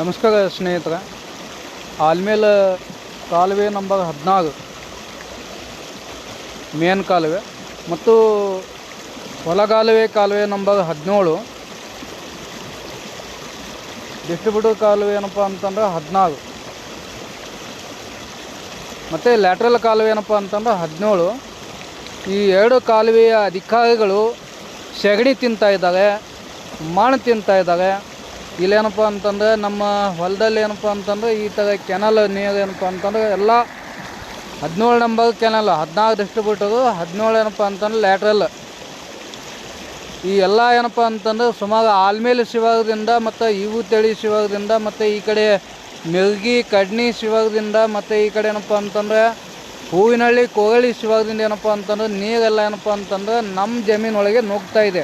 ನಮಸ್ಕಾರ ಸ್ನೇಹಿತರೆ. ಆಲ್ಮೇಲ್ ಕಾಲುವೆ ನಂಬರ್ ಹದಿನಾರು ಮೇನ್ ಕಾಲುವೆ ಮತ್ತು ಹೊಲಗಾಲುವೆ ಕಾಲುವೆ ನಂಬರ್ ಹದಿನೇಳು. ಡಿಸ್ಟ್ರಿಬ್ಯೂಟರ್ ಕಾಲುವೆ ಏನಪ್ಪ ಅಂತಂದ್ರೆ ಹದಿನಾರು ಮತ್ತು ಲ್ಯಾಟ್ರಲ್ ಕಾಲುವೆ ಏನಪ್ಪ ಅಂತಂದ್ರೆ ಹದಿನೇಳು. ಈ ಎರಡು ಕಾಲುವೆಯ ಅಧಿಕಾರಿಗಳು ಸೆಗಣಿ ತಿಂತಾ ಇದ್ದಾರೆ ಮಣ್ಣು ತಿಂತಾ ಇದ್ದಾರೆ. ಇಲ್ಲೇನಪ್ಪ ಅಂತಂದ್ರೆ ನಮ್ಮ ಹೊಲದಲ್ಲಿ ಏನಪ್ಪ ಅಂತಂದ್ರೆ ಈ ಥರ ಕೆನಲ್ ನೀರು ಏನಪ್ಪ ಅಂತಂದ್ರೆ ಎಲ್ಲ ಹದಿನೇಳು ನಂಬರ್ ಕೆನಲ್ ಹದಿನಾರು ಡಿಸ್ಟ್ರಿಬ್ಯೂಟರು ಹದಿನೇಳು ಏನಪ್ಪ ಅಂತಂದ್ರೆ ಲ್ಯಾಟ್ರಲ್ ಈ ಎಲ್ಲ ಏನಪ್ಪ ಅಂತಂದ್ರೆ ಸುಮಾರು ಆಲ್ಮೇಲೆ ಶಿವಾಗದಿಂದ ಮತ್ತು ಇವು ತಳಿ ಶಿವಾಗದಿಂದ ಮತ್ತು ಈ ಕಡೆ ಮಿರ್ಗಿ ಕಡ್ನಿ ಶಿವಾಗದಿಂದ ಮತ್ತು ಈ ಕಡೆ ಏನಪ್ಪ ಅಂತಂದ್ರೆ ಹೂವಿನಹಳ್ಳಿ, ಕೋಗಳಿ ಶಿವಾಗದಿಂದ ಏನಪ್ಪ ಅಂತಂದ್ರೆ ನೀರೆಲ್ಲ ಏನಪ್ಪ ಅಂತಂದ್ರೆ ನಮ್ಮ ಜಮೀನೊಳಗೆ ನುಗ್ತಾ ಇದೆ.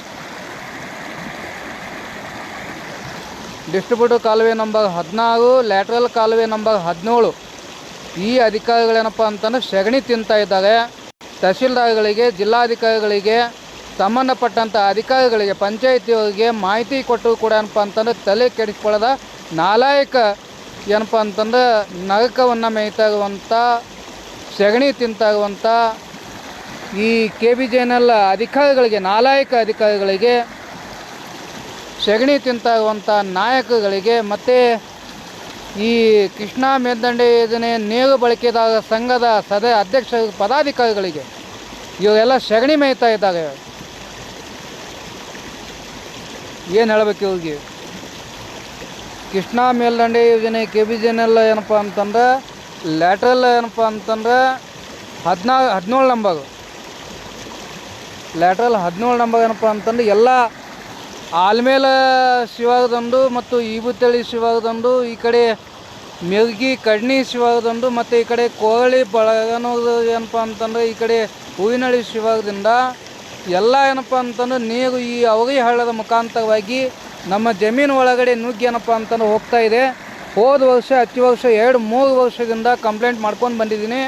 ಡಿಸ್ಟ್ರಿಬ್ಯೂಟರ್ ಕಾಲುವೆ ನಂಬರ್ ಹದಿನಾರು ಲ್ಯಾಟ್ರಲ್ ಕಾಲುವೆ ನಂಬರ್ ಹದಿನೇಳು. ಈ ಅಧಿಕಾರಿಗಳೇನಪ್ಪ ಅಂತಂದ್ರೆ ಸಗಣಿ ತಿಂತಾ ಇದ್ದಾರೆ. ತಹಶೀಲ್ದಾರ್ಗಳಿಗೆ, ಜಿಲ್ಲಾಧಿಕಾರಿಗಳಿಗೆ ಸಂಬಂಧಪಟ್ಟಂಥ ಅಧಿಕಾರಿಗಳಿಗೆ ಪಂಚಾಯತಿಯವರಿಗೆ ಮಾಹಿತಿ ಕೊಟ್ಟು ಕೂಡ ಏನಪ್ಪ ಅಂತಂದ್ರೆ ತಲೆ ಕೆಡಿಸ್ಕೊಳ್ಳೋದ ನಾಲಾಯಕ ಏನಪ್ಪ ಅಂತಂದ್ರೆ ನರಕವನ್ನು ಮೇಯ್ತಾ ಇರುವಂಥ ಸಗಣಿ ತಿಂತಾ ಇರುವಂಥ ಈ K B J N L ಅಧಿಕಾರಿಗಳಿಗೆ, ನಾಲಾಯಕ ಅಧಿಕಾರಿಗಳಿಗೆ ಸಗಣಿ ತಿಂತಾಗುವಂಥ ನಾಯಕಗಳಿಗೆ ಮತ್ತು ಈ ಕೃಷ್ಣ ಮೇಲ್ದಂಡೆ ಯೋಜನೆ ನೇರು ಬಳಕೆದಾರ ಸಂಘದ ಸದ ಅಧ್ಯಕ್ಷ ಪದಾಧಿಕಾರಿಗಳಿಗೆ ಇವರೆಲ್ಲ ಸಗಣಿ ಮೇಯ್ತಾ ಇದ್ದಾರೆ. ಏನು ಹೇಳಬೇಕು ಇವ್ರಿಗೆ? ಕೃಷ್ಣಾ ಮೇಲ್ದಂಡೆ ಯೋಜನೆ K B J N L ಏನಪ್ಪ ಅಂತಂದ್ರೆ, ಲ್ಯಾಟ್ರಲ್ ಏನಪ್ಪ ಅಂತಂದ್ರೆ ಹದಿನಾಲ್ಕು ಹದಿನೇಳು ನಂಬರ್. ಲ್ಯಾಟ್ರಲ್ ಹದಿನೇಳು ನಂಬರ್ ಏನಪ್ಪ ಅಂತಂದ್ರೆ ಎಲ್ಲ ಆಲ್ಮೇಲ ಶಿವಾಗದಂದು ಮತ್ತು ಈಬುತಳಿ ಶಿವಾಗದಂದು ಈ ಕಡೆ ಮಿರ್ಗಿ ಕಡ್ನಿ ಶಿವಾಗದಂದು ಮತ್ತು ಈ ಕಡೆ ಕೋಳಿ ಬಳಗನೋದು ಏನಪ್ಪ ಅಂತಂದ್ರೆ ಈ ಕಡೆ ಹೂವಿನಹಳ್ಳಿ ಶಿವಾಗದಿಂದ ಎಲ್ಲ ಏನಪ್ಪ ಅಂತಂದ್ರೆ ನೀರು ಈ ಅವಗಿ ಹಳ್ಳದ ಮುಖಾಂತರವಾಗಿ ನಮ್ಮ ಜಮೀನು ಒಳಗಡೆ ನುಗ್ಗಿ ಏನಪ್ಪ ಅಂತಂದ್ರೆ ಹೋಗ್ತಾ ಇದೆ. ಹೋದ ವರ್ಷ ಹತ್ತು ವರ್ಷ ಎರಡು, ಮೂರು ವರ್ಷದಿಂದ ಕಂಪ್ಲೇಂಟ್ ಮಾಡ್ಕೊಂಡು ಬಂದಿದ್ದೀನಿ.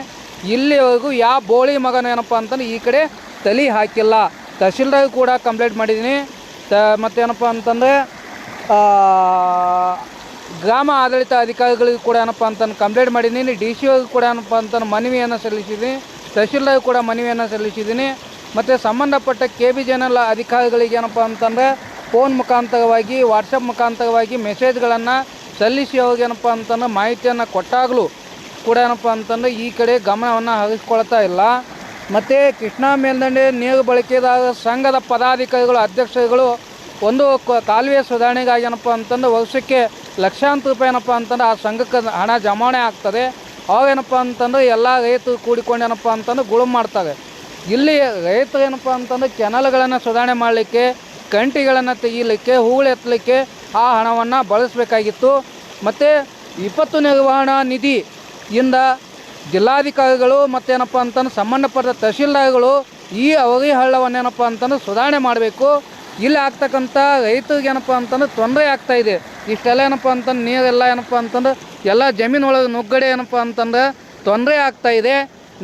ಇಲ್ಲಿವರೆಗೂ ಯಾವ ಬೋಳಿ ಮಗನ ಏನಪ್ಪ ಅಂತಂದ್ರೆ ಈ ಕಡೆ ತಲೆ ಹಾಕಿಲ್ಲ. ತಹಶೀಲ್ದಾರ್ ಕೂಡ ಕಂಪ್ಲೇಂಟ್ ಮಾಡಿದ್ದೀನಿ. ತ ಮತ್ತೇನಪ್ಪ ಅಂತಂದರೆ ಗ್ರಾಮ ಆಡಳಿತ ಅಧಿಕಾರಿಗಳಿಗೂ ಕೂಡ ಏನಪ್ಪ ಅಂತಂದು ಕಂಪ್ಲೇಂಟ್ ಮಾಡಿದ್ದೀನಿ. ಡಿ ಸಿ ಓಗೂ ಕೂಡ ಏನಪ್ಪ ಅಂತಂದು ಮನವಿಯನ್ನು ಸಲ್ಲಿಸಿದ್ದೀನಿ. ತಹಶೀಲ್ದಾರ್ ಕೂಡ ಮನವಿಯನ್ನು ಸಲ್ಲಿಸಿದ್ದೀನಿ. ಮತ್ತು ಸಂಬಂಧಪಟ್ಟ ಕೆ ಬಿ ಜನಲ್ ಅಧಿಕಾರಿಗಳಿಗೆ ಏನಪ್ಪ ಅಂತಂದರೆ, ಫೋನ್ ಮುಖಾಂತರವಾಗಿ, ವಾಟ್ಸಪ್ ಮುಖಾಂತರವಾಗಿ ಮೆಸೇಜ್ಗಳನ್ನು ಸಲ್ಲಿಸಿ ಅವ್ರಿಗೆ ಏನಪ್ಪ ಅಂತಂದ್ರೆ ಮಾಹಿತಿಯನ್ನು ಕೊಟ್ಟಾಗಲೂ ಕೂಡ ಏನಪ್ಪ ಅಂತಂದರೆ ಈ ಕಡೆ ಗಮನವನ್ನು ಹರಿಸ್ಕೊಳ್ತಾ ಇಲ್ಲ. ಮತ್ತು ಕೃಷ್ಣಾ ಮೇಲ್ದಂಡೆ ನೀರು ಬಳಕೆದಾರ ಸಂಘದ ಪದಾಧಿಕಾರಿಗಳು, ಅಧ್ಯಕ್ಷರುಗಳು, ಒಂದು ಕಾಲುವೆ ಸುಧಾರಣೆಗಾಗಿ ಏನಪ್ಪ ಅಂತಂದ್ರೆ ವರ್ಷಕ್ಕೆ ಲಕ್ಷಾಂತರ ರೂಪಾಯಿ ಏನಪ್ಪ ಅಂತಂದ್ರೆ ಆ ಸಂಘಕ್ಕೆ ಹಣ ಜಮಾವಣೆ ಆಗ್ತದೆ. ಅವಾಗೇನಪ್ಪ ಅಂತಂದ್ರೆ ಎಲ್ಲ ರೈತರು ಕೂಡಿಕೊಂಡು ಏನಪ್ಪ ಅಂತಂದ್ರೆ ಗುಳುಮ್ ಮಾಡ್ತಾರೆ. ಇಲ್ಲಿ ರೈತರು ಏನಪ್ಪ ಅಂತಂದ್ರೆ ಕೆನಲ್ಗಳನ್ನು ಸುಧಾರಣೆ ಮಾಡಲಿಕ್ಕೆ, ಕಂಟಿಗಳನ್ನು ತೆಗೀಲಿಕ್ಕೆ, ಹೂಳು ಎತ್ತಲಿಕ್ಕೆ ಆ ಹಣವನ್ನು ಬಳಸಬೇಕಾಗಿತ್ತು. ಮತ್ತು ವಿಪತ್ತು ನಿರ್ವಹಣಾ ನಿಧಿಯಿಂದ ಜಿಲ್ಲಾಧಿಕಾರಿಗಳು ಮತ್ತೇನಪ್ಪ ಅಂತಂದ್ರೆ ಸಂಬಂಧಪಟ್ಟ ತಹಶೀಲ್ದಾರ್ಗಳು ಈ ಅವರಿ ಹಳ್ಳವನ್ನೇನಪ್ಪ ಅಂತಂದ್ರೆ ಸುಧಾರಣೆ ಮಾಡಬೇಕು. ಇಲ್ಲಿ ಆಗ್ತಕ್ಕಂಥ ರೈತರಿಗೇನಪ್ಪ ಅಂತಂದ್ರೆ ತೊಂದರೆ ಆಗ್ತಾ ಇದೆ. ಇಷ್ಟೆಲ್ಲ ಏನಪ್ಪ ಅಂತಂದ್ರೆ ನೀರೆಲ್ಲ ಏನಪ್ಪ ಅಂತಂದ್ರೆ ಎಲ್ಲ ಜಮೀನೊಳಗೆ ನುಗ್ಗಡೆ ಏನಪ್ಪ ಅಂತಂದ್ರೆ ತೊಂದರೆ ಆಗ್ತಾ ಇದೆ.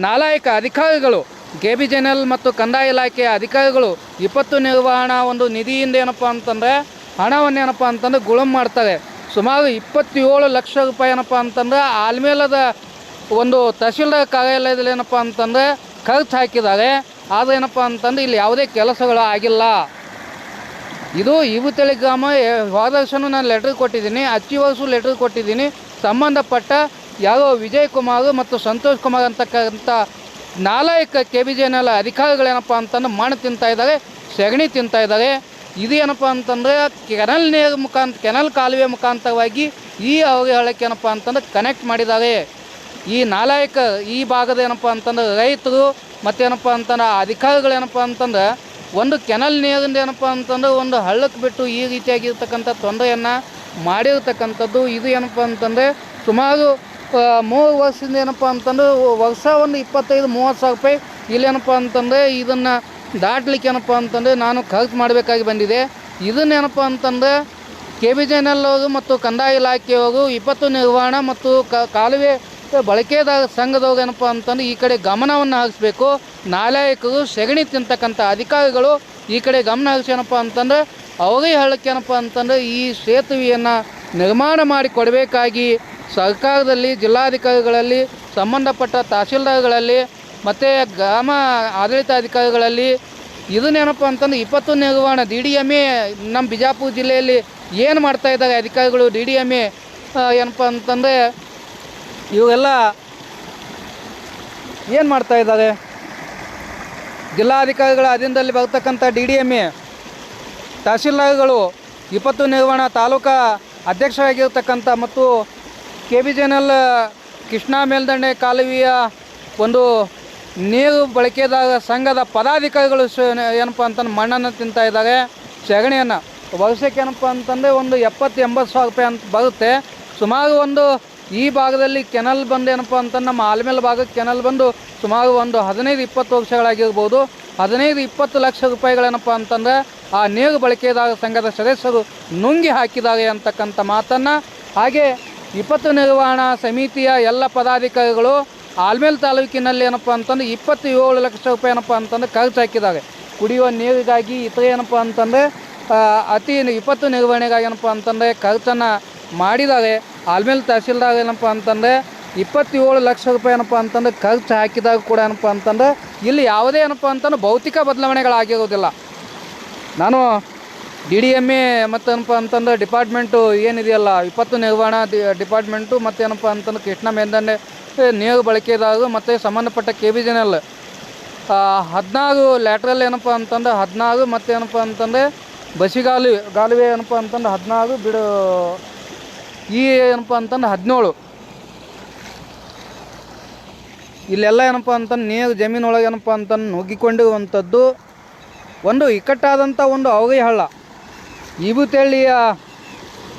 ನಾಲಾಯಕ ಅಧಿಕಾರಿಗಳು, ಕೆ ಬಿ ಜನಲ್ ಮತ್ತು ಕಂದಾಯ ಇಲಾಖೆಯ ಅಧಿಕಾರಿಗಳು ವಿಪತ್ತು ನಿರ್ವಹಣಾ ಒಂದು ನಿಧಿಯಿಂದ ಏನಪ್ಪ ಅಂತಂದರೆ ಹಣವನ್ನು ಏನಪ್ಪ ಅಂತಂದ್ರೆ ಗುಳುಮ್ ಮಾಡ್ತಾರೆ. ಸುಮಾರು ಇಪ್ಪತ್ತೇಳು ಲಕ್ಷ ರೂಪಾಯಿ ಏನಪ್ಪ ಅಂತಂದ್ರೆ ಆಲ್ಮೇಲದ ಒಂದು ತಹಶೀಲ್ದಾರ್ ಕಾರ್ಯಾಲಯದಲ್ಲಿ ಏನಪ್ಪ ಅಂತಂದರೆ ಖರ್ಚು ಹಾಕಿದ್ದಾರೆ. ಆದರೆ ಏನಪ್ಪ ಅಂತಂದ್ರೆ ಇಲ್ಲಿ ಯಾವುದೇ ಕೆಲಸಗಳು ಆಗಿಲ್ಲ. ಇದು ಇವುತಳಿ ಗ್ರಾಮ, ಎ- ನಾನು ಲೆಟ್ರ್ ಕೊಟ್ಟಿದ್ದೀನಿ. ಅಚ್ಚಿ ವರ್ಷ ಲೆಟ್ರ್ ಕೊಟ್ಟಿದ್ದೀನಿ. ಸಂಬಂಧಪಟ್ಟ ಯಾರೋ ವಿಜಯ್ ಕುಮಾರ್ ಮತ್ತು ಸಂತೋಷ್ ಕುಮಾರ್ ಅಂತಕ್ಕಂಥ ನಾಲಾಯಕ ಕೆ ಬಿ ಜೆ ಎಲ್ ಅಧಿಕಾರಿಗಳೇನಪ್ಪ ಅಂತಂದ್ರೆ ಮಣ್ಣು ತಿಂತಾ ಇದ್ದಾರೆ, ಸಗಣಿ ತಿಂತಾ ಇದ್ದಾರೆ. ಇದು ಏನಪ್ಪ ಅಂತಂದರೆ ಕೆನಲ್ ನೀರು ಮುಖಾಂತ ಕೆನಲ್ ಕಾಲುವೆ ಮುಖಾಂತರವಾಗಿ ಈ ಅವಹೇಳಕ್ಕೆ ಏನಪ್ಪ ಅಂತಂದ್ರೆ ಕನೆಕ್ಟ್ ಮಾಡಿದ್ದಾರೆ. ಈ ನಾಲಾಯಕ ಈ ಭಾಗದ ಏನಪ್ಪ ಅಂತಂದ್ರೆ ರೈತರು ಮತ್ತೇನಪ್ಪ ಅಂತಂದ್ರೆ ಅಧಿಕಾರಿಗಳೇನಪ್ಪ ಅಂತಂದ್ರೆ ಒಂದು ಕೆನಲ್ ನೀರಿಂದ ಏನಪ್ಪ ಅಂತಂದ್ರೆ ಒಂದು ಹಳ್ಳಕ್ಕೆ ಬಿಟ್ಟು ಈ ರೀತಿಯಾಗಿರ್ತಕ್ಕಂಥ ತೊಂದರೆಯನ್ನು ಮಾಡಿರ್ತಕ್ಕಂಥದ್ದು. ಇದು ಏನಪ್ಪ ಅಂತಂದರೆ ಸುಮಾರು ಮೂರು ವರ್ಷದಿಂದ ಏನಪ್ಪ ಅಂತಂದ್ರೆ ವರ್ಷ ಒಂದು ಇಪ್ಪತ್ತೈದು, ಮೂವತ್ತು ಸಾವಿರ ರೂಪಾಯಿ ಇಲ್ಲೇನಪ್ಪ ಅಂತಂದರೆ ಇದನ್ನು ದಾಟ್ಲಿಕ್ಕೆ ಏನಪ್ಪ ಅಂತಂದರೆ ನಾನು ಖರ್ಚು ಮಾಡಬೇಕಾಗಿ ಬಂದಿದೆ. ಇದನ್ನೇನಪ್ಪ ಅಂತಂದರೆ ಕೆ ಬಿ ಜೆ ಅವರು ಮತ್ತು ಕಂದಾಯ ಇಲಾಖೆಯವರು ವಿಪತ್ತು ನಿರ್ವಹಣಾ ಮತ್ತು ಕ- ಕಾಲುವೆ ಬಳಕೆದಾರ ಸಂಘದವ್ರು ಏನಪ್ಪ ಅಂತಂದ್ರೆ ಈ ಕಡೆ ಗಮನವನ್ನು ಹರಿಸ್ಬೇಕು. ನಾಲಾಯಕರು ಸೆಗಣಿ ತಿಂತಕ್ಕಂಥ ಅಧಿಕಾರಿಗಳು ಈ ಕಡೆ ಗಮನ ಹರಿಸಿ ಏನಪ್ಪ ಅಂತಂದ್ರೆ ಅವರೇ ಹೇಳಕ್ಕೆ ಏನಪ್ಪ ಅಂತಂದ್ರೆ ಈ ಸೇತುವೆಯನ್ನು ನಿರ್ಮಾಣ ಮಾಡಿ ಕೊಡಬೇಕಾಗಿ ಸರ್ಕಾರದಲ್ಲಿ, ಜಿಲ್ಲಾಧಿಕಾರಿಗಳಲ್ಲಿ, ಸಂಬಂಧಪಟ್ಟ ತಹಸೀಲ್ದಾರ್ಗಳಲ್ಲಿ ಮತ್ತು ಗ್ರಾಮ ಆಡಳಿತಾಧಿಕಾರಿಗಳಲ್ಲಿ ಇದನ್ನೇನಪ್ಪ ಅಂತಂದ್ರೆ ಇಪ್ಪತ್ತು ನಿರ್ವಹಣೆ, ಡಿ ಡಿ ಎಂ ಎ, ನಮ್ಮ ಬಿಜಾಪುರ ಜಿಲ್ಲೆಯಲ್ಲಿ ಏನು ಮಾಡ್ತಾ ಇದ್ದಾರೆ ಅಧಿಕಾರಿಗಳು, ಡಿ ಡಿ ಎಂ ಎ ಏನಪ್ಪ ಅಂತಂದರೆ ಇವೆಲ್ಲ ಏನು ಮಾಡ್ತಾ ಇದ್ದಾರೆ? ಜಿಲ್ಲಾಧಿಕಾರಿಗಳ ಅಧೀನದಲ್ಲಿ ಬರ್ತಕ್ಕಂಥ ಡಿ ಡಿ ಎಂ ಎ, ತಹಶೀಲ್ದಾರ್ಗಳು, ವಿಪತ್ತು ನಿರ್ವಹಣಾ ತಾಲೂಕಾ ಅಧ್ಯಕ್ಷರಾಗಿರ್ತಕ್ಕಂಥ ಮತ್ತು K B J N L Krishna ಮೇಲ್ದಂಡೆ ಕಾಲುವೆಯ ಒಂದು ನೀರು ಬಳಕೆದಾರ ಸಂಘದ ಪದಾಧಿಕಾರಿಗಳು ಏನಪ್ಪ ಅಂತಂದು ಮಣ್ಣನ್ನು ತಿಂತಾ ಇದ್ದಾರೆ. ಸಗಣಿಯನ್ನು. ವರ್ಷಕ್ಕೆ ಏನಪ್ಪ ಅಂತಂದರೆ ಒಂದು ಎಪ್ಪತ್ತು ಎಂಬತ್ತು ಸಾವಿರ ರೂಪಾಯಿ ಅಂತ ಬರುತ್ತೆ. ಸುಮಾರು ಒಂದು ಈ ಭಾಗದಲ್ಲಿ ಕೆನಲ್ ಬಂದು ಏನಪ್ಪ ಅಂತ ನಮ್ಮ ಆಲ್ಮೇಲ್ ಭಾಗಕ್ಕೆ ಕೆನಲ್ ಬಂದು ಸುಮಾರು ಒಂದು ಹದಿನೈದು, ಇಪ್ಪತ್ತು ವರ್ಷಗಳಾಗಿರ್ಬೋದು. ಹದಿನೈದು, ಇಪ್ಪತ್ತು ಲಕ್ಷ ರೂಪಾಯಿಗಳೇನಪ್ಪ ಅಂತಂದ್ರೆ ಆ ನೀರು ಬಳಕೆದಾರ ಸಂಘದ ಸದಸ್ಯರು ನುಂಗಿ ಹಾಕಿದ್ದಾರೆ ಅಂತಕ್ಕಂಥ ಮಾತನ್ನು. ಹಾಗೆ ವಿಪತ್ತು ನಿರ್ವಹಣಾ ಸಮಿತಿಯ ಎಲ್ಲ ಪದಾಧಿಕಾರಿಗಳು ಆಲ್ಮೇಲ್ ತಾಲೂಕಿನಲ್ಲಿ ಏನಪ್ಪ ಅಂತಂದರೆ ಇಪ್ಪತ್ತು ಏಳು ಲಕ್ಷ ರೂಪಾಯಿ ಏನಪ್ಪ ಅಂತಂದ್ರೆ ಖರ್ಚು ಹಾಕಿದ್ದಾರೆ. ಕುಡಿಯುವ ನೀರಿಗಾಗಿ ಇತರ ಏನಪ್ಪ ಅಂತಂದರೆ ಅತಿ ವಿಪತ್ತು ನಿರ್ವಹಣೆಗಾಗಿ ಏನಪ್ಪ ಅಂತಂದರೆ ಖರ್ಚನ್ನು ಮಾಡಿದ್ದಾರೆ. ಆಲ್ಮೇಲ್ ತಹಸೀಲ್ದಾಗ ಏನಪ್ಪ ಅಂತಂದರೆ ಇಪ್ಪತ್ತೇಳು ಲಕ್ಷ ರೂಪಾಯಿ ಏನಪ್ಪ ಅಂತಂದ್ರೆ ಖರ್ಚು ಹಾಕಿದಾಗ ಕೂಡ ಏನಪ್ಪ ಅಂತಂದ್ರೆ ಇಲ್ಲಿ ಯಾವುದೇ ಏನಪ್ಪ ಅಂತಂದ್ರೆ ಭೌತಿಕ ಬದಲಾವಣೆಗಳಾಗಿರೋದಿಲ್ಲ. ನಾನು ಡಿ ಡಿ ಎಂ ಎ ಮತ್ತೇನಪ್ಪ ಅಂತಂದ್ರೆ ಡಿಪಾರ್ಟ್ಮೆಂಟು ಏನಿದೆಯಲ್ಲ, ವಿಪತ್ತು ನಿರ್ವಹಣಾ ಡಿ ಡಿಪಾರ್ಟ್ಮೆಂಟು ಮತ್ತೇನಪ್ಪ ಅಂತಂದ್ರೆ ಕೃಷ್ಣ ಮೇಂದಂಡೆ ನೀರು ಬಳಕೆದಾರರು ಮತ್ತು ಸಂಬಂಧಪಟ್ಟ ಕೆ ಬಿ ಜನಲ್ ಹದಿನಾರು ಲ್ಯಾಟ್ರಲ್ ಏನಪ್ಪ ಅಂತಂದ್ರೆ ಹದಿನಾರು ಮತ್ತೇನಪ್ಪ ಅಂತಂದರೆ ಬಸಿಗಾಲು ಗಾಲುವೆ ಏನಪ್ಪ ಅಂತಂದ್ರೆ ಹದಿನಾರು ಬಿಡು ಈ ಏನಪ್ಪ ಅಂತಂದ್ರೆ ಹದಿನೇಳು. ಇಲ್ಲೆಲ್ಲ ಏನಪ್ಪ ಅಂತಂದು ನೀರು ಜಮೀನೊಳಗೆ ಏನಪ್ಪ ಅಂತಂದು ನುಗ್ಗಿಕೊಂಡಿರುವಂಥದ್ದು ಒಂದು ಇಕ್ಕಟ್ಟಾದಂಥ ಒಂದು ಅವಗಿ ಹಳ್ಳ. ಇಬುತಳ್ಳಿಯ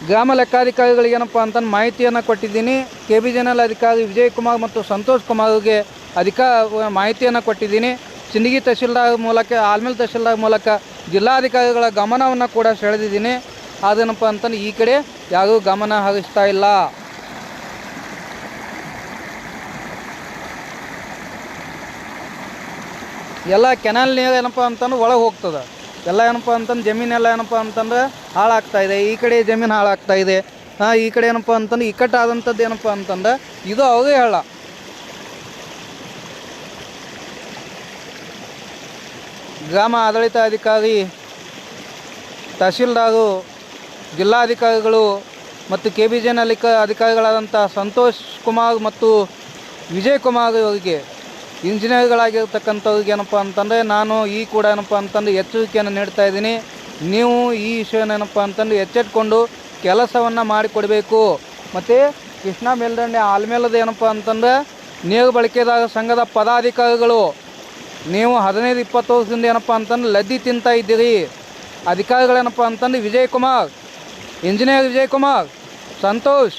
ಗ್ರಾಮ ಲೆಕ್ಕಾಧಿಕಾರಿಗಳಿಗೆ ಏನಪ್ಪ ಅಂತಂದು ಮಾಹಿತಿಯನ್ನು ಕೊಟ್ಟಿದ್ದೀನಿ. ಕೆ ಬಿ ಜನಲ್ ಅಧಿಕಾರಿ ವಿಜಯ್ ಕುಮಾರ್ ಮತ್ತು ಸಂತೋಷ್ ಕುಮಾರ್ಗೆ ಅಧಿಕಾರ ಮಾಹಿತಿಯನ್ನು ಕೊಟ್ಟಿದ್ದೀನಿ. ಸಿಂದಗಿ ತಹಶೀಲ್ದಾರ್ ಮೂಲಕ, ಆಲ್ಮೇಲ್ ತಹಶೀಲ್ದಾರ್ ಮೂಲಕ ಜಿಲ್ಲಾಧಿಕಾರಿಗಳ ಗಮನವನ್ನು ಕೂಡ ಸೆಳೆದಿದ್ದೀನಿ. ಅದೇನಪ್ಪ ಅಂತಂದ್ರೆ ಈ ಕಡೆ ಯಾವುದೂ ಗಮನ ಹರಿಸ್ತಾ ಇಲ್ಲ. ಎಲ್ಲ ಕೆನಾಲ್ ನೀರು ಏನಪ್ಪ ಅಂತಂದ್ರೆ ಒಳಗೆ ಹೋಗ್ತದೆ. ಎಲ್ಲ ಏನಪ್ಪ ಅಂತಂದ್ರೆ ಜಮೀನೆಲ್ಲ ಏನಪ್ಪ ಅಂತಂದ್ರೆ ಹಾಳಾಗ್ತಾ ಇದೆ. ಈ ಕಡೆ ಜಮೀನು ಹಾಳಾಗ್ತಾ ಇದೆ. ಈ ಕಡೆ ಏನಪ್ಪ ಅಂತಂದ್ರೆ ಇಕ್ಕಟ್ಟಾದಂಥದ್ದು ಏನಪ್ಪ ಅಂತಂದ್ರೆ ಇದು ಅವರೇ ಹೇಳ. ಗ್ರಾಮ ಆಡಳಿತಾಧಿಕಾರಿ ತಹಶೀಲ್ದಾರು ಜಿಲ್ಲಾಧಿಕಾರಿಗಳು ಮತ್ತು ಕೆ ಬಿ ಜೆನ್ ಅಧಿಕಾರಿಗಳಾದಂಥ ಸಂತೋಷ್ ಕುಮಾರ್ ಮತ್ತು ವಿಜಯ್ ಕುಮಾರ್ ಅವರಿಗೆ ಇಂಜಿನಿಯರ್ಗಳಾಗಿರ್ತಕ್ಕಂಥವ್ರಿಗೆ ಏನಪ್ಪ ಅಂತಂದರೆ ನಾನು ಈ ಕೂಡ ಏನಪ್ಪ ಅಂತಂದು ಎಚ್ಚರಿಕೆಯನ್ನು ನೀಡ್ತಾ ಇದ್ದೀನಿ. ನೀವು ಈ ವಿಷಯನ ಏನಪ್ಪ ಅಂತಂದು ಎಚ್ಚೆಟ್ಕೊಂಡು ಕೆಲಸವನ್ನು ಮಾಡಿಕೊಡಬೇಕು. ಮತ್ತು ಕೃಷ್ಣ ಮೇಲ್ದಂಡೆ ಆಲ್ಮೇಲದ ಏನಪ್ಪ ಅಂತಂದ್ರೆ ನೀರು ಬಳಕೆದಾರ ಸಂಘದ ಪದಾಧಿಕಾರಿಗಳು, ನೀವು ಹದಿನೈದು ಇಪ್ಪತ್ತು ವರ್ಷದಿಂದ ಏನಪ್ಪ ಅಂತಂದ್ರೆ ಲದ್ದಿ ತಿಂತಾ ಇದ್ದೀರಿ. ಅಧಿಕಾರಿಗಳೇನಪ್ಪ ಅಂತಂದ್ರೆ ವಿಜಯ್ ಕುಮಾರ್ ಇಂಜಿನಿಯರ್ ವಿಜಯ್ ಕುಮಾರ್ ಸಂತೋಷ್,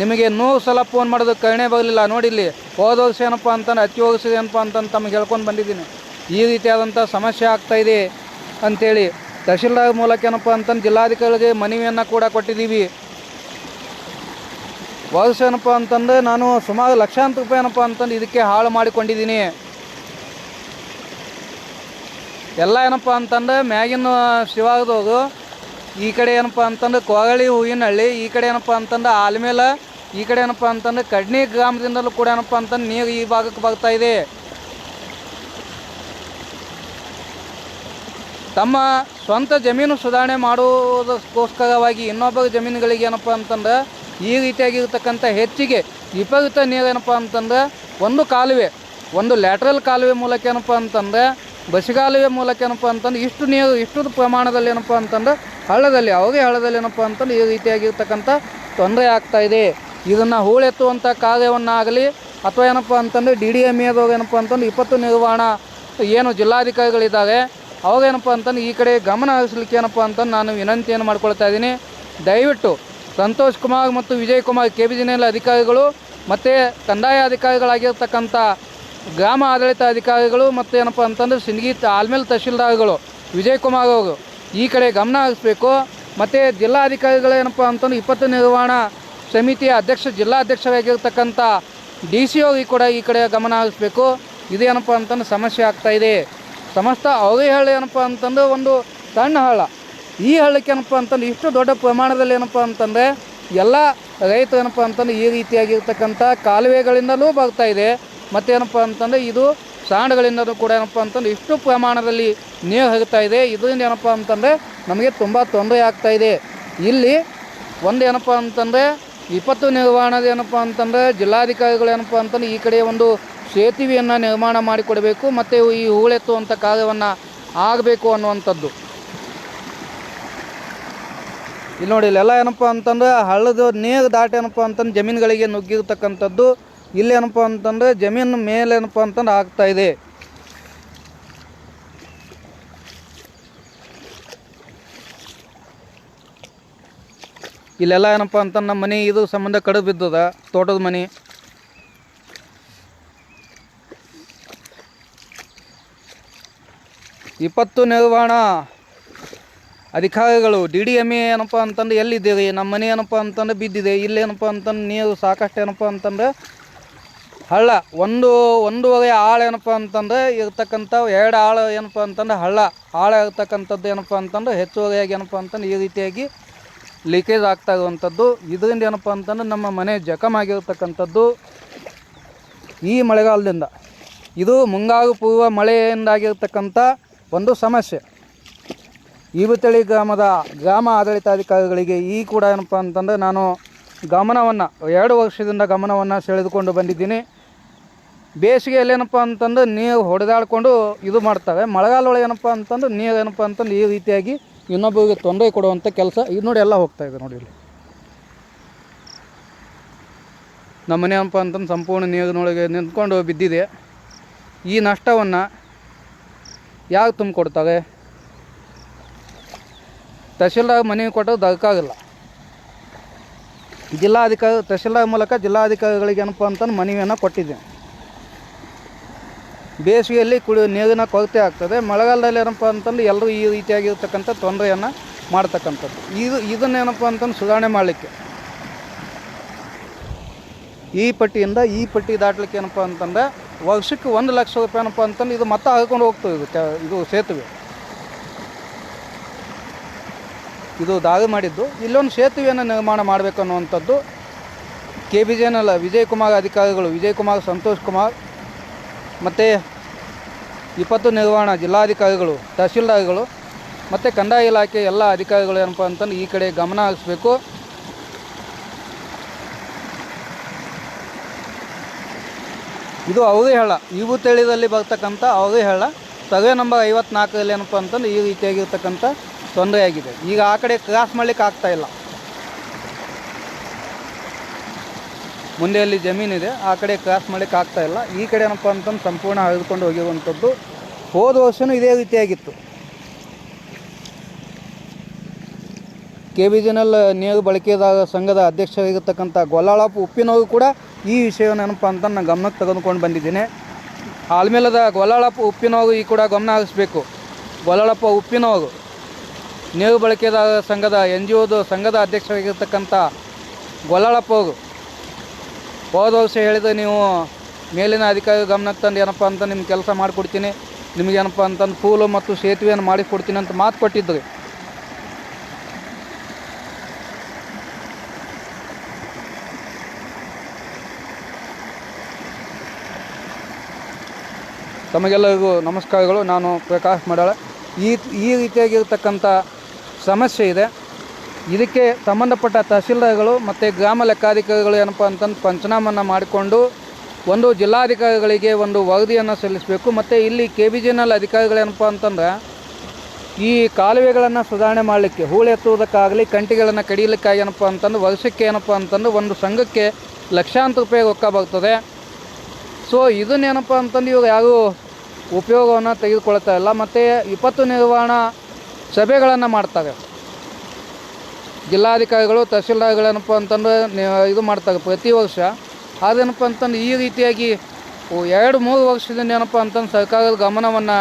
ನಿಮಗೆ ನೂರು ಸಲ ಫೋನ್ ಮಾಡೋದು ಕರ್ಣೆ ಬರಲಿಲ್ಲ. ನೋಡಿಲ್ಲಿ ಹೋದ ವರ್ಷ ಏನಪ್ಪ ಅಂತಂದ್ರೆ ಅತಿ ವರ್ಷ ಏನಪ್ಪ ಅಂತಂದು ತಮಗೆ ಹೇಳ್ಕೊಂಡು ಬಂದಿದ್ದೀನಿ. ಈ ರೀತಿಯಾದಂಥ ಸಮಸ್ಯೆ ಆಗ್ತಾಯಿದೆ ಅಂಥೇಳಿ ತಹಶೀಲ್ದಾರ್ ಮೂಲಕ ಏನಪ್ಪ ಅಂತಂದು ಜಿಲ್ಲಾಧಿಕಾರಿಗೆ ಮನವಿಯನ್ನು ಕೂಡ ಕೊಟ್ಟಿದ್ದೀವಿ. ವರ್ಷ ಏನಪ್ಪ ಅಂತಂದರೆ ನಾನು ಸುಮಾರು ಲಕ್ಷಾಂತರ ರೂಪಾಯಿ ಏನಪ್ಪ ಅಂತಂದು ಇದಕ್ಕೆ ಹಾಳು ಮಾಡಿಕೊಂಡಿದ್ದೀನಿ. ಎಲ್ಲ ಏನಪ್ಪ ಅಂತಂದ್ರೆ ಮ್ಯಾಗಿನ ಶಿವಾಗದವರು ಈ ಕಡೆ ಏನಪ್ಪ ಅಂತಂದ್ರೆ ಕೊಗಳಿ ಹೂವಿನಹಳ್ಳಿ, ಈ ಕಡೆ ಏನಪ್ಪ ಅಂತಂದ್ರೆ ಆಲ್ಮೇಲ, ಈ ಕಡೆ ಏನಪ್ಪ ಅಂತಂದ್ರೆ ಕಡ್ನಿ ಗ್ರಾಮದಿಂದಲೂ ಕೂಡ ಏನಪ್ಪ ಅಂತಂದ್ರೆ ನೀರು ಈ ಭಾಗಕ್ಕೆ ಬರ್ತಾ ಇದೆ. ತಮ್ಮ ಸ್ವಂತ ಜಮೀನು ಸುಧಾರಣೆ ಮಾಡುವುದಕ್ಕೋಸ್ಕರವಾಗಿ ಇನ್ನೊಬ್ಬರ ಜಮೀನುಗಳಿಗೆ ಏನಪ್ಪ ಅಂತಂದ್ರೆ ಈ ರೀತಿಯಾಗಿರ್ತಕ್ಕಂಥ ಹೆಚ್ಚಿಗೆ ವಿಪರೀತ ನೀರು ಏನಪ್ಪ ಅಂತಂದ್ರೆ ಒಂದು ಕಾಲುವೆ, ಒಂದು ಲ್ಯಾಟ್ರಲ್ ಕಾಲುವೆ ಮೂಲಕ ಏನಪ್ಪ ಅಂತಂದ್ರೆ, ಬಸಿಗಾಲುವೆ ಮೂಲಕ ಏನಪ್ಪ ಅಂತಂದ್ರೆ ಇಷ್ಟು ನೀರು ಇಷ್ಟು ಪ್ರಮಾಣದಲ್ಲಿ ಏನಪ್ಪ ಅಂತಂದ್ರೆ ಹಳ್ಳದಲ್ಲಿ ಅವರೇ ಹಳ್ಳದಲ್ಲಿ ಏನಪ್ಪ ಅಂತಂದ್ರೆ ಈ ರೀತಿಯಾಗಿರ್ತಕ್ಕಂಥ ತೊಂದರೆ ಆಗ್ತಾ ಇದೆ. ಇದನ್ನು ಹೂಳೆತ್ತುವಂಥ ಕಾರ್ಯವನ್ನಾಗಲಿ, ಅಥವಾ ಏನಪ್ಪ ಅಂತಂದರೆ ಡಿ ಡಿ ಎಂ ಎದವ್ರು ಏನಪ್ಪ ಅಂತಂದ್ರೆ ವಿಪತ್ತು ನಿರ್ವಹಣಾ ಏನು ಜಿಲ್ಲಾಧಿಕಾರಿಗಳಿದ್ದಾರೆ ಅವಾಗೇನಪ್ಪ ಅಂತಂದ್ರೆ ಈ ಕಡೆ ಗಮನ ಹರಿಸ್ಲಿಕ್ಕೆ ಏನಪ್ಪ ಅಂತಂದು ನಾನು ವಿನಂತಿಯನ್ನು ಮಾಡ್ಕೊಳ್ತಾ ಇದ್ದೀನಿ. ದಯವಿಟ್ಟು ಸಂತೋಷ್ ಕುಮಾರ್ ಮತ್ತು ವಿಜಯ್ ಕುಮಾರ್, ಕೆ ಬಿ ಜಿನಲ್ಲಿ ಅಧಿಕಾರಿಗಳು ಮತ್ತು ಕಂದಾಯ ಅಧಿಕಾರಿಗಳಾಗಿರ್ತಕ್ಕಂಥ ಗ್ರಾಮ ಆಡಳಿತ ಅಧಿಕಾರಿಗಳು ಮತ್ತು ಏನಪ್ಪ ಅಂತಂದ್ರೆ ಸಿಂದಗಿ ಆಲ್ಮೇಲ್ ತಹಶೀಲ್ದಾರ್ಗಳು, ವಿಜಯ್ ಕುಮಾರ್ ಅವರು ಈ ಕಡೆ ಗಮನ ಹರಿಸ್ಬೇಕು. ಮತ್ತು ಜಿಲ್ಲಾಧಿಕಾರಿಗಳೇನಪ್ಪ ಅಂತಂದ್ರೆ ವಿಪತ್ತು ನಿರ್ವಹಣಾ ಸಮಿತಿಯ ಅಧ್ಯಕ್ಷ, ಜಿಲ್ಲಾಧ್ಯಕ್ಷರಾಗಿರ್ತಕ್ಕಂಥ ಡಿ ಸಿ ಅವ್ರಿಗೆ ಕೂಡ ಈ ಕಡೆ ಗಮನ ಹರಿಸ್ಬೇಕು. ಇದೇನಪ್ಪ ಅಂತಂದ್ರೆ ಸಮಸ್ಯೆ ಆಗ್ತಾ ಇದೆ. ಸಮಸ್ತ ಹಳ್ಳಿ ಏನಪ್ಪ ಅಂತಂದ್ರೆ ಒಂದು ಸಣ್ಣ ಹಳ್ಳ. ಈ ಹಳ್ಳಕ್ಕೆ ಏನಪ್ಪ ಅಂತಂದ್ರೆ ಇಷ್ಟು ದೊಡ್ಡ ಪ್ರಮಾಣದಲ್ಲಿ ಏನಪ್ಪ ಅಂತಂದರೆ ಎಲ್ಲ ರೈತರು ಏನಪ್ಪ ಅಂತಂದ್ರೆ ಈ ರೀತಿಯಾಗಿರ್ತಕ್ಕಂಥ ಕಾಲುವೆಗಳಿಂದಲೂ ಬರ್ತಾಯಿದೆ ಮತ್ತೇನಪ್ಪ ಅಂತಂದರೆ ಇದು ಸಾಂಡುಗಳಿಂದಲೂ ಕೂಡ ಏನಪ್ಪ ಅಂತಂದ್ರೆ ಇಷ್ಟು ಪ್ರಮಾಣದಲ್ಲಿ ನೀರು ಹರಿತಾ ಇದೆ. ಇದರಿಂದ ಏನಪ್ಪ ಅಂತಂದರೆ ನಮಗೆ ತುಂಬ ತೊಂದರೆ ಆಗ್ತಾ ಇದೆ. ಇಲ್ಲಿ ಒಂದು ಏನಪ್ಪ ಅಂತಂದರೆ ವಿಪತ್ತು ನಿರ್ವಹಣೆ ಏನಪ್ಪ ಅಂತಂದರೆ ಜಿಲ್ಲಾಧಿಕಾರಿಗಳು ಏನಪ್ಪ ಅಂತಂದ್ರೆ ಈ ಕಡೆ ಒಂದು ಸೇತುವೆಯನ್ನು ನಿರ್ಮಾಣ ಮಾಡಿಕೊಡಬೇಕು, ಮತ್ತು ಈ ಹೂಳೆತ್ತುವಂಥ ಕಾರ್ಯವನ್ನು ಆಗಬೇಕು ಅನ್ನುವಂಥದ್ದು. ಇಲ್ಲಿ ನೋಡಿ, ಇಲ್ಲೆಲ್ಲ ಏನಪ್ಪ ಅಂತಂದ್ರೆ ಹಳ್ಳದ ನೀರು ದಾಟಿ ಏನಪ್ಪ ಅಂತಂದ್ರೆ ಜಮೀನುಗಳಿಗೆ ನುಗ್ಗಿರ್ತಕ್ಕಂಥದ್ದು. ಇಲ್ಲಿ ಏನಪ್ಪ ಅಂತಂದ್ರೆ ಜಮೀನು ಮೇಲೆ ಏನಪ್ಪ ಅಂತಂದ್ರೆ ಆಗ್ತಾ ಇದೆ. ಇಲ್ಲೆಲ್ಲ ಏನಪ್ಪ ಅಂತ ನಮ್ಮ ಮನೆ ಇದು ಸಂಬಂಧ ಕಡು ಬಿದ್ದದ, ತೋಟದ ಮನೆ. ಇಪ್ಪತ್ತು ನಿರ್ವಹಣಾ ಅಧಿಕಾರಿಗಳು, ಡಿ ಡಿ ಎಂ ಎ ಏನಪ್ಪ ಅಂತಂದ್ರೆ ಎಲ್ಲಿದ್ದೀರಿ? ನಮ್ಮ ಮನೆ ಏನಪ್ಪ ಅಂತಂದ್ರೆ ಬಿದ್ದಿದೆ. ಇಲ್ಲೇನಪ್ಪ ಅಂತಂದು ನೀರು ಸಾಕಷ್ಟು ಏನಪ್ಪ ಅಂತಂದ್ರೆ ಹಳ್ಳ, ಒಂದು ಒಂದೂವರೆ ಆಳು ಏನಪ್ಪ ಅಂತಂದ್ರೆ ಇರ್ತಕ್ಕಂಥ ಎರಡು ಆಳು ಏನಪ್ಪ ಅಂತಂದ್ರೆ ಹಳ್ಳ. ಆಳ ಇರ್ತಕ್ಕಂಥದ್ದು ಏನಪ್ಪ ಅಂತಂದ್ರೆ ಹೆಚ್ಚುವರಿಯಾಗಿ ಏನಪ್ಪ ಅಂತಂದ್ರೆ ಈ ರೀತಿಯಾಗಿ ಲೀಕೇಜ್ ಆಗ್ತಾ ಇರುವಂಥದ್ದು. ಇದರಿಂದ ಏನಪ್ಪ ಅಂತಂದ್ರೆ ನಮ್ಮ ಮನೆ ಜಖಮಾಗಿರ್ತಕ್ಕಂಥದ್ದು ಈ ಮಳೆಗಾಲದಿಂದ. ಇದು ಮುಂಗಾರು ಪೂರ್ವ ಮಳೆಯಿಂದಾಗಿರ್ತಕ್ಕಂಥ ಒಂದು ಸಮಸ್ಯೆ. ಈಬತಳಿ ಗ್ರಾಮದ ಗ್ರಾಮ ಆಡಳಿತಾಧಿಕಾರಿಗಳಿಗೆ ಈ ಕೂಡ ಏನಪ್ಪ ಅಂತಂದರೆ ನಾನು ಗಮನವನ್ನು, ಎರಡು ವರ್ಷದಿಂದ ಗಮನವನ್ನು ಸೆಳೆದುಕೊಂಡು ಬಂದಿದ್ದೀನಿ. ಬೇಸಿಗೆಯಲ್ಲಿ ಏನಪ್ಪ ಅಂತಂದ್ರೆ ನೀರು ಹೊಡೆದಾಡಿಕೊಂಡು ಇದು ಮಾಡ್ತವೆ. ಮಳೆಗಾಲ ಒಳಗೆ ಏನಪ್ಪ ಅಂತಂದ್ರೆ ನೀರು ಏನಪ್ಪ ಅಂತಂದು ಈ ರೀತಿಯಾಗಿ ಇನ್ನೊಬ್ಬರಿಗೆ ತೊಂದರೆ ಕೊಡುವಂಥ ಕೆಲಸ ಇದು ನೋಡಿ ಎಲ್ಲ ಹೋಗ್ತಾ ಇದೆ ನೋಡಿ ಇಲ್ಲಿ. ನಮ್ಮ ಏನಪ್ಪ ಅಂತಂದು ಸಂಪೂರ್ಣ ನೀರಿನೊಳಗೆ ನಿಂತ್ಕೊಂಡು ಬಿದ್ದಿದೆ. ಈ ನಷ್ಟವನ್ನು ಯಾಕೆ ತುಂಬಿಕೊಡ್ತವೆ? ತಹಶೀಲ್ದಾರ್ ಮನೆ ಕೊಟ್ಟರೆ ಅದಕ್ಕಾಗಲ್ಲ ಜಿಲ್ಲಾಧಿಕಾರಿ ತಹಶೀಲ್ದಾರ್ ಮೂಲಕ ಜಿಲ್ಲಾಧಿಕಾರಿಗಳಿಗೆ ಏನಪ್ಪ ಅಂತಂದು ಮನವಿಯನ್ನು ಕೊಟ್ಟಿದ್ದೇನೆ. ಬೇಸಿಗೆಯಲ್ಲಿ ಕುಡಿ ನೀರಿನ ಕೊರತೆ ಆಗ್ತದೆ. ಮಳೆಗಾಲದಲ್ಲಿ ಏನಪ್ಪ ಅಂತಂದ್ರೆ ಎಲ್ಲರೂ ಈ ರೀತಿಯಾಗಿರ್ತಕ್ಕಂಥ ತೊಂದರೆಯನ್ನು ಮಾಡ್ತಕ್ಕಂಥದ್ದು. ಇದು, ಇದನ್ನೇನಪ್ಪ ಅಂತಂದು ಸುಧಾರಣೆ ಮಾಡಲಿಕ್ಕೆ. ಈ ಪಟ್ಟಿಯಿಂದ ಈ ಪಟ್ಟಿ ದಾಟ್ಲಿಕ್ಕೆ ಏನಪ್ಪ ಅಂತಂದರೆ ವರ್ಷಕ್ಕೆ ಒಂದು ಲಕ್ಷ ರೂಪಾಯಿ ಏನಪ್ಪ ಅಂತಂದು ಇದು ಮತ್ತೆ ಹಾಕೊಂಡು ಹೋಗ್ತದೆ ಇದು ಇದು ಸೇತುವೆ. ಇದು ದಾಳಿ ಮಾಡಿದ್ದು. ಇಲ್ಲೊಂದು ಸೇತುವೆಯನ್ನು ನಿರ್ಮಾಣ ಮಾಡಬೇಕು ಅನ್ನುವಂಥದ್ದು ಕೆ ಬಿ ಜೆನಲ್ಲ ವಿಜಯ್ ಕುಮಾರ್ ಅಧಿಕಾರಿಗಳು. ವಿಜಯ್ ಕುಮಾರ್, ಸಂತೋಷ್ ಕುಮಾರ್ ಮತ್ತು ವಿಪತ್ತು ನಿರ್ವಹಣಾ ಜಿಲ್ಲಾಧಿಕಾರಿಗಳು, ತಹಶೀಲ್ದಾರ್ಗಳು ಮತ್ತು ಕಂದಾಯ ಇಲಾಖೆ ಎಲ್ಲ ಅಧಿಕಾರಿಗಳು ಏನಪ್ಪ ಅಂತಂದು ಈ ಕಡೆ ಗಮನ ಹರಿಸ್ಬೇಕು. ಇದು ಅವರೇ ಹೇಳ. ಇವು ತಳಿದಲ್ಲಿ ಬರ್ತಕ್ಕಂಥ ಅವರೇ ಹೇಳ. ಸರ್ವೆ ನಂಬರ್ ಐವತ್ನಾಲ್ಕರಲ್ಲಿ ಏನಪ್ಪ ಅಂತಂದು ಈ ರೀತಿಯಾಗಿರ್ತಕ್ಕಂಥ ತೊಂದರೆ ಆಗಿದೆ ಈಗ ಆ ಕಡೆ ಕ್ರಾಸ್ ಮಾಡ್ಲಿಕ್ಕೆ ಆಗ್ತಾ ಮುಂದೆ ಅಲ್ಲಿ ಜಮೀನಿದೆ ಆ ಕಡೆ ಕ್ರಾಸ್ ಮಾಡಲಿಕ್ಕೆ ಆಗ್ತಾ ಇಲ್ಲ. ಈ ಕಡೆ ಏನಪ್ಪ ಅಂತಂದು ಸಂಪೂರ್ಣ ಹರಿದುಕೊಂಡು ಹೋಗಿರುವಂಥದ್ದು. ಹೋದ ವರ್ಷವೂ ಇದೇ ರೀತಿಯಾಗಿತ್ತು. ಕೆ ಬಿ ಜಿನಲ್ ನೀರು ಬಳಕೆದಾರ ಸಂಘದ ಅಧ್ಯಕ್ಷರಾಗಿರ್ತಕ್ಕಂಥ ಗೊಲ್ಲಾಳಪ್ಪ ಉಪ್ಪಿನವರು ಕೂಡ ಈ ವಿಷಯವನ್ನು ಏನಪ್ಪ ಅಂತ ನಾನು ಗಮನಕ್ಕೆ ತೆಗೆದುಕೊಂಡು ಬಂದಿದ್ದೀನಿ. ಆಲ್ಮೇಲದ ಗೊಲ್ಲಾಳಪ್ಪ ಉಪ್ಪಿನವರು ಈ ಕೂಡ ಗಮನ ಹರಿಸಬೇಕು. ಗೊಲ್ಲಾಳಪ್ಪ ಉಪ್ಪಿನವರು ನೀರು ಬಳಕೆದಾರ ಸಂಘದ ಎನ್ ಜಿ ಒದು ಸಂಘದ ಅಧ್ಯಕ್ಷರಾಗಿರ್ತಕ್ಕಂಥ ಗೊಲ್ಲಾಳಪ್ಪ ಅವರು ಹೋದ ವರ್ಷ ಹೇಳಿದ್ರೆ ನೀವು ಮೇಲಿನ ಅಧಿಕಾರಿ ಗಮನಕ್ಕೆ ತಂದು ಏನಪ್ಪ ಅಂತ ನಿಮ್ಮ ಕೆಲಸ ಮಾಡಿಕೊಡ್ತೀನಿ ನಿಮಗೇನಪ್ಪ ಅಂತಂದು ಪೂಲು ಮತ್ತು ಸೇತುವೆಯನ್ನು ಮಾಡಿಕೊಡ್ತೀನಿ ಅಂತ ಮಾತು ಕೊಟ್ಟಿದ್ದರು ತಮಗೆಲ್ಲರಿಗೂ ನಮಸ್ಕಾರಗಳು, ನಾನು ಪ್ರಕಾಶ್ ಮಾಡಾಳ. ಈ ಈ ರೀತಿಯಾಗಿರ್ತಕ್ಕಂಥ ಸಮಸ್ಯೆ ಇದೆ. ಇದಕ್ಕೆ ಸಂಬಂಧಪಟ್ಟ ತಹಸೀಲ್ದಾರ್ಗಳು ಮತ್ತು ಗ್ರಾಮ ಲೆಕ್ಕಾಧಿಕಾರಿಗಳು ಏನಪ್ಪ ಅಂತಂದು ಪಂಚನಾಮನ್ನು ಮಾಡಿಕೊಂಡು ಒಂದು ಜಿಲ್ಲಾಧಿಕಾರಿಗಳಿಗೆ ಒಂದು ವರದಿಯನ್ನು ಸಲ್ಲಿಸಬೇಕು. ಮತ್ತು ಇಲ್ಲಿ ಕೆ ಬಿ ಜಿನಲ್ಲಿ ಅಧಿಕಾರಿಗಳು ಏನಪ್ಪ ಅಂತಂದ್ರೆ ಈ ಕಾಲುವೆಗಳನ್ನು ಸುಧಾರಣೆ ಮಾಡಲಿಕ್ಕೆ ಹೂಳೆತ್ತುವುದಕ್ಕಾಗಲಿ ಕಂಟಿಗಳನ್ನು ಕಡಿಯಲಿಕ್ಕಾಗಿ ಏನಪ್ಪ ಅಂತಂದು ವರ್ಷಕ್ಕೆ ಏನಪ್ಪ ಅಂತಂದು ಒಂದು ಸಂಘಕ್ಕೆ ಲಕ್ಷಾಂತರ ರೂಪಾಯಿ ರೊಕ್ಕ ಬರ್ತದೆ. ಸೊ ಇದನ್ನೇನಪ್ಪ ಅಂತಂದು ಇವಾಗ ಯಾರೂ ಉಪಯೋಗವನ್ನು ತೆಗೆದುಕೊಳ್ತಾ ಇಲ್ಲ. ಮತ್ತು ವಿಪತ್ತು ನಿರ್ವಹಣಾ ಸಭೆಗಳನ್ನು ಮಾಡ್ತಾರೆ. ಜಿಲ್ಲಾಧಿಕಾರಿಗಳು ತಹಶೀಲ್ದಾರ್ಗಳೇನಪ್ಪ ಅಂತಂದ್ರೆ ಇದು ಮಾಡ್ತಾರೆ ಪ್ರತಿ ವರ್ಷ. ಅದೇನಪ್ಪ ಅಂತಂದು ಈ ರೀತಿಯಾಗಿ ಎರಡು, ಮೂರು ವರ್ಷದಿಂದ ಏನಪ್ಪ ಅಂತಂದು ಸರ್ಕಾರದ ಗಮನವನ್ನು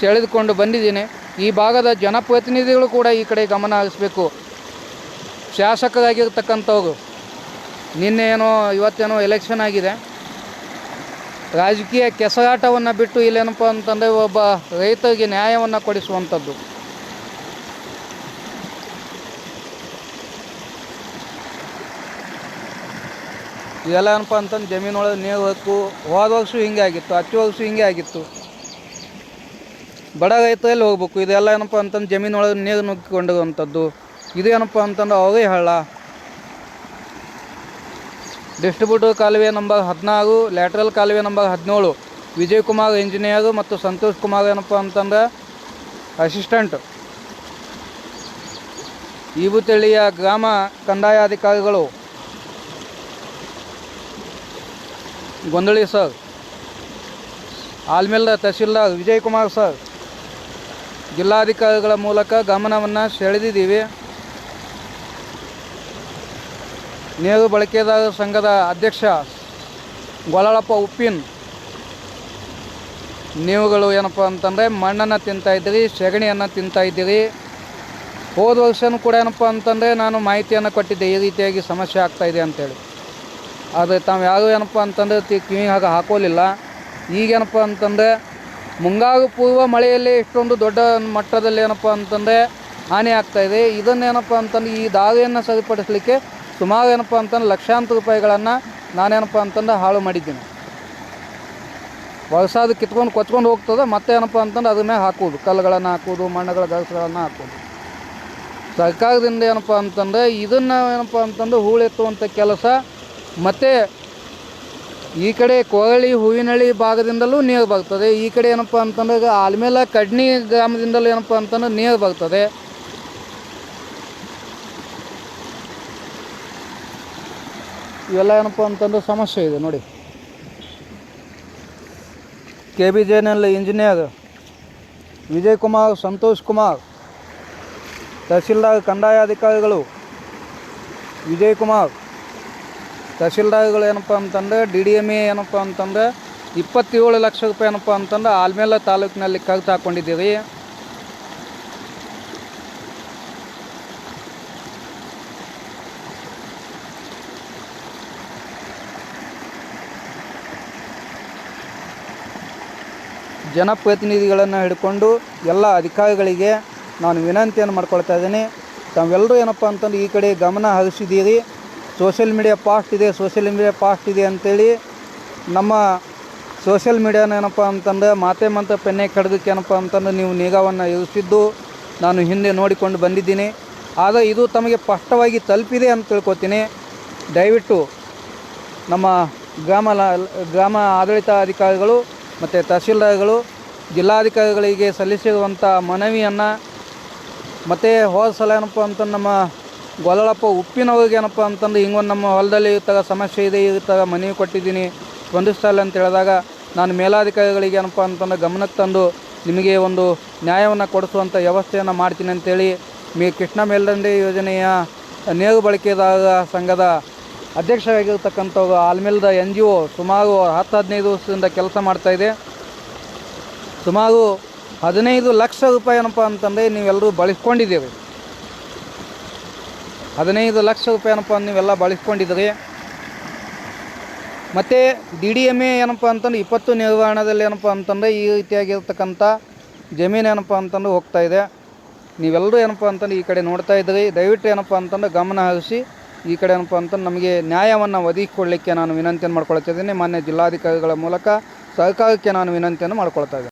ಸೆಳೆದುಕೊಂಡು ಬಂದಿದ್ದೀನಿ. ಈ ಭಾಗದ ಜನಪ್ರತಿನಿಧಿಗಳು ಕೂಡ ಈ ಕಡೆ ಗಮನ ಹರಿಸಬೇಕು. ಶಾಸಕರಾಗಿರ್ತಕ್ಕಂಥವ್ರು. ನಿನ್ನೆ ಏನೋ, ಇವತ್ತೇನೋ ಎಲೆಕ್ಷನ್ ಆಗಿದೆ. ರಾಜಕೀಯ ಕೆಸರಾಟವನ್ನು ಬಿಟ್ಟು ಇಲ್ಲೇನಪ್ಪ ಅಂತಂದರೆ ಒಬ್ಬ ರೈತರಿಗೆ ನ್ಯಾಯವನ್ನು ಕೊಡಿಸುವಂಥದ್ದು. ಇದೆಲ್ಲ ಏನಪ್ಪ ಅಂತಂದು ಜಮೀನೊಳಗೆ ನೀರು ಹಕ್ಕು ಹೋದ ವರ್ಷ ಹಿಂಗೆ ಆಗಿತ್ತು ಹತ್ತು ವರ್ಷ ಹಿಂಗೆ ಆಗಿತ್ತು. ಬಡ ರೈತರಲ್ಲಿ ಹೋಗ್ಬೇಕು. ಇದೆಲ್ಲ ಏನಪ್ಪ ಅಂತಂದು ಜಮೀನೊಳಗೆ ನೀರು ನುಗ್ಗಿಕೊಂಡಿರುವಂಥದ್ದು. ಇದು ಏನಪ್ಪ ಅಂತಂದ್ರೆ ಅವರೇ ಹಳ್ಳ. ಡಿಸ್ಟ್ರಿಬ್ಯೂಟರ್ ಕಾಲುವೆ ನಂಬರ್ ಹದಿನಾರು ಲ್ಯಾಟ್ರಲ್ ಕಾಲುವೆ ನಂಬರ್ ಹದಿನೇಳು. ವಿಜಯ್ ಕುಮಾರ್ ಇಂಜಿನಿಯರ್ ಮತ್ತು ಸಂತೋಷ್ ಕುಮಾರ್ ಏನಪ್ಪ ಅಂತಂದ್ರೆ ಅಸಿಸ್ಟೆಂಟ್ ಈಬುತಳ್ಳಿಯ ಗ್ರಾಮ ಕಂದಾಯ ಅಧಿಕಾರಿಗಳು ಗೊಂದಳಿ ಸರ್. ಆಲ್ಮೇಲ ತಹಸೀಲ್ದಾರ್ ವಿಜಯ್ ಕುಮಾರ್ ಸರ್. ಜಿಲ್ಲಾಧಿಕಾರಿಗಳ ಮೂಲಕ ಗಮನವನ್ನು ಸೆಳೆದಿದ್ದೀವಿ. ನೇರು ಬಳಕೆದಾರರ ಸಂಘದ ಅಧ್ಯಕ್ಷ ಗೊಳಳಪ್ಪ ಉಪ್ಪಿನ್. ನೀವುಗಳು ಏನಪ್ಪ ಅಂತಂದರೆ ಮಣ್ಣನ್ನು ತಿಂತಾ ಇದ್ದೀರಿ, ಸೆಗಣಿಯನ್ನು ತಿಂತಾ ಇದ್ದೀರಿ. ಹೋದ ವರ್ಷನೂ ಕೂಡ ಏನಪ್ಪ ಅಂತಂದರೆ ನಾನು ಮಾಹಿತಿಯನ್ನು ಕೊಟ್ಟಿದ್ದೆ, ಈ ರೀತಿಯಾಗಿ ಸಮಸ್ಯೆ ಆಗ್ತಾಯಿದೆ ಅಂತೇಳಿ. ಆದರೆ ತಾವು ಯಾವ ಏನಪ್ಪ ಅಂತಂದರೆ ತಿ ಕಿವಿ ಹಾಗೆ ಹಾಕೋಲಿಲ್ಲ. ಈಗೇನಪ್ಪ ಅಂತಂದರೆ ಮುಂಗಾರು ಪೂರ್ವ ಮಳೆಯಲ್ಲಿ ಇಷ್ಟೊಂದು ದೊಡ್ಡ ಮಟ್ಟದಲ್ಲಿ ಏನಪ್ಪ ಅಂತಂದರೆ ಹಾನಿ ಆಗ್ತಾಯಿದೆ ಇದೆ. ಇದನ್ನೇನಪ್ಪ ಅಂತಂದ್ರೆ ಈ ದಾರಿಯನ್ನು ಸರಿಪಡಿಸಲಿಕ್ಕೆ ಸುಮಾರು ಏನಪ್ಪ ಅಂತಂದ್ರೆ ಲಕ್ಷಾಂತರ ರೂಪಾಯಿಗಳನ್ನು ನಾನೇನಪ್ಪ ಅಂತಂದ್ರೆ ಹಾಳು ಮಾಡಿದ್ದೀನಿ. ವರ್ಷಾದ ಕಿತ್ಕೊಂಡು ಕೊಚ್ಕೊಂಡು ಹೋಗ್ತದೆ, ಮತ್ತೆ ಏನಪ್ಪ ಅಂತಂದ್ರೆ ಅದ್ರ ಮೇಲೆ ಹಾಕೋದು. ಕಲ್ಲುಗಳನ್ನು ಹಾಕೋದು, ಮಣ್ಣುಗಳ ಗಸಗಳನ್ನು ಹಾಕೋದು. ಸರ್ಕಾರದಿಂದ ಏನಪ್ಪ ಅಂತಂದರೆ ಇದನ್ನು ಏನಪ್ಪ ಅಂತಂದ್ರೆ ಹೂಳೆತ್ತುವಂಥ ಕೆಲಸ ಮತ್ತು ಈ ಕಡೆ ಕೊರಳಿ ಹೂವಿನಳ್ಳಿ ಭಾಗದಿಂದಲೂ ನೀರು ಬರ್ತದೆ ಈ ಕಡೆ ಏನಪ್ಪ ಅಂತಂದ್ರೆ ಆಲ್ಮೇಲೆ ಕಡ್ನಿ ಗ್ರಾಮದಿಂದಲೂ ಏನಪ್ಪ ಅಂತಂದ್ರೆ ನೀರು ಬರ್ತದೆ ಇವೆಲ್ಲ ಏನಪ್ಪ ಅಂತಂದ್ರೆ ಸಮಸ್ಯೆ ಇದೆ ನೋಡಿ. K B J N L engineer Vijay Kumar Santosh Kumar, tahsildar ಕಂದಾಯ ಅಧಿಕಾರಿಗಳು ವಿಜಯ್ ಕುಮಾರ್ ತಹಸೀಲ್ದಾರ್ಗಳು ಏನಪ್ಪ ಅಂತಂದರೆ, ಡಿ ಡಿ ಎಂ ಎ ಏನಪ್ಪ ಅಂತಂದರೆ ಇಪ್ಪತ್ತೇಳು ಲಕ್ಷ ರೂಪಾಯಿ ಏನಪ್ಪ ಅಂತಂದ್ರೆ ಆಲ್ಮೇಲೆ ತಾಲೂಕಿನಲ್ಲಿ ಖರ್ಚು ಹಾಕ್ಕೊಂಡಿದ್ದೀರಿ ಜನಪ್ರತಿನಿಧಿಗಳನ್ನು ಹಿಡ್ಕೊಂಡು ಎಲ್ಲ ಅಧಿಕಾರಿಗಳಿಗೆ ನಾನು ವಿನಂತಿಯನ್ನು ಮಾಡ್ಕೊಳ್ತಾ ಇದ್ದೀನಿ. ತಾವೆಲ್ಲರೂ ಏನಪ್ಪ ಅಂತಂದ್ರೆ ಈ ಕಡೆ ಗಮನ ಹರಿಸಿದ್ದೀರಿ. ಸೋಷಿಯಲ್ ಮೀಡಿಯಾ ಪಾಸ್ಟ್ ಇದೆ, ಸೋಷಿಯಲ್ ಮೀಡಿಯಾ ಪಾಸ್ಟ್ ಇದೆ ಅಂತೇಳಿ ನಮ್ಮ ಸೋಷಿಯಲ್ ಮೀಡಿಯಾನ ಏನಪ್ಪ ಅಂತಂದ್ರೆ ಮಾತೆ ಮಂತ ಪೆನ್ನೆ ಕಡ್ದಕ್ಕೆ ಏನಪ್ಪ ಅಂತಂದ್ರೆ ನೀವು ನಿಗಾವನ್ನು ಇರಿಸಿದ್ದು ನಾನು ಹಿಂದೆ ನೋಡಿಕೊಂಡು ಬಂದಿದ್ದೀನಿ. ಆದರೆ ಇದು ತಮಗೆ ಸ್ಪಷ್ಟವಾಗಿ ತಲುಪಿದೆ ಅಂತ ತಿಳ್ಕೊತೀನಿ. ದಯವಿಟ್ಟು ನಮ್ಮ ಗ್ರಾಮ ಗ್ರಾಮ ಆಡಳಿತ ಅಧಿಕಾರಿಗಳು ಮತ್ತು ತಹಸೀಲ್ದಾರ್ಗಳು ಜಿಲ್ಲಾಧಿಕಾರಿಗಳಿಗೆ ಸಲ್ಲಿಸಿರುವಂಥ ಮನವಿಯನ್ನು ಮತ್ತು ಹೋದ ಸಲ ಏನಪ್ಪ ಅಂತ ನಮ್ಮ ಗೊಲ್ಲಳಪ್ಪ ಉಪ್ಪಿನವ್ರಿಗೆ ಏನಪ್ಪ ಅಂತಂದು ಹಿಂಗೆ ಒಂದು ನಮ್ಮ ಹೊಲದಲ್ಲಿ ಈ ಸಮಸ್ಯೆ ಇದೆ ಈ ಮನೆ ಕೊಟ್ಟಿದ್ದೀನಿ ಸ್ಪಂದಿಸ್ತಾ ಇಲ್ಲ ಅಂತ ಹೇಳಿದಾಗ ನಾನು ಮೇಲಾಧಿಕಾರಿಗಳಿಗೆ ಏನಪ್ಪ ಅಂತಂದ್ರೆ ಗಮನಕ್ಕೆ ತಂದು ನಿಮಗೆ ಒಂದು ನ್ಯಾಯವನ್ನು ಕೊಡಿಸುವಂಥ ವ್ಯವಸ್ಥೆಯನ್ನು ಮಾಡ್ತೀನಿ ಅಂತೇಳಿ ಮೇ ಕೃಷ್ಣ ಮೇಲ್ದಂಡೆ ಯೋಜನೆಯ ನೇರು ಬಳಕೆದಾರ ಸಂಘದ ಅಧ್ಯಕ್ಷರಾಗಿರ್ತಕ್ಕಂಥವ್ರು ಆಲ್ಮೇಲ್ದ ಎನ್ ಜಿ ಒ ಸುಮಾರು ಹತ್ತು ಹದಿನೈದು ವರ್ಷದಿಂದ ಕೆಲಸ ಮಾಡ್ತಾಯಿದೆ ಸುಮಾರು ಹದಿನೈದು ಲಕ್ಷ ರೂಪಾಯಿ ಏನಪ್ಪ ಅಂತಂದರೆ ನೀವೆಲ್ಲರೂ ಬಳಸ್ಕೊಂಡಿದ್ದೀರಿ. ಹದಿನೈದು ಲಕ್ಷ ರೂಪಾಯಿ ಏನಪ್ಪ ನೀವೆಲ್ಲ ಬಳಸ್ಕೊಂಡಿದ್ರಿ ಮತ್ತು ಡಿ ಡಿ ಎಂ ಎ ಏನಪ್ಪ ಅಂತಂದ್ರೆ ಇಪ್ಪತ್ತು ನಿರ್ವಹಣದಲ್ಲಿ ಏನಪ್ಪ ಅಂತಂದರೆ ಈ ರೀತಿಯಾಗಿರ್ತಕ್ಕಂಥ ಜಮೀನು ಏನಪ್ಪ ಅಂತಂದು ಹೋಗ್ತಾ ಇದೆ. ನೀವೆಲ್ಲರೂ ಏನಪ್ಪ ಅಂತಂದ್ರೆ ಈ ಕಡೆ ನೋಡ್ತಾ ಇದ್ರಿ ದಯವಿಟ್ಟು ಏನಪ್ಪ ಅಂತಂದ್ರೆ ಗಮನ ಹರಿಸಿ ಈ ಕಡೆ ಏನಪ್ಪ ಅಂತಂದ್ರೆ ನಮಗೆ ನ್ಯಾಯವನ್ನು ಒದಗಿಸಿಕೊಡ್ಲಿಕ್ಕೆ ನಾನು ವಿನಂತಿಯನ್ನು ಮಾಡ್ಕೊಳ್ತಾ ಇದ್ದೀನಿ. ಮಾನ್ಯ ಜಿಲ್ಲಾಧಿಕಾರಿಗಳ ಮೂಲಕ ಸರ್ಕಾರಕ್ಕೆ ನಾನು ವಿನಂತಿಯನ್ನು ಮಾಡ್ಕೊಳ್ತಾ ಇದ್ದೀನಿ.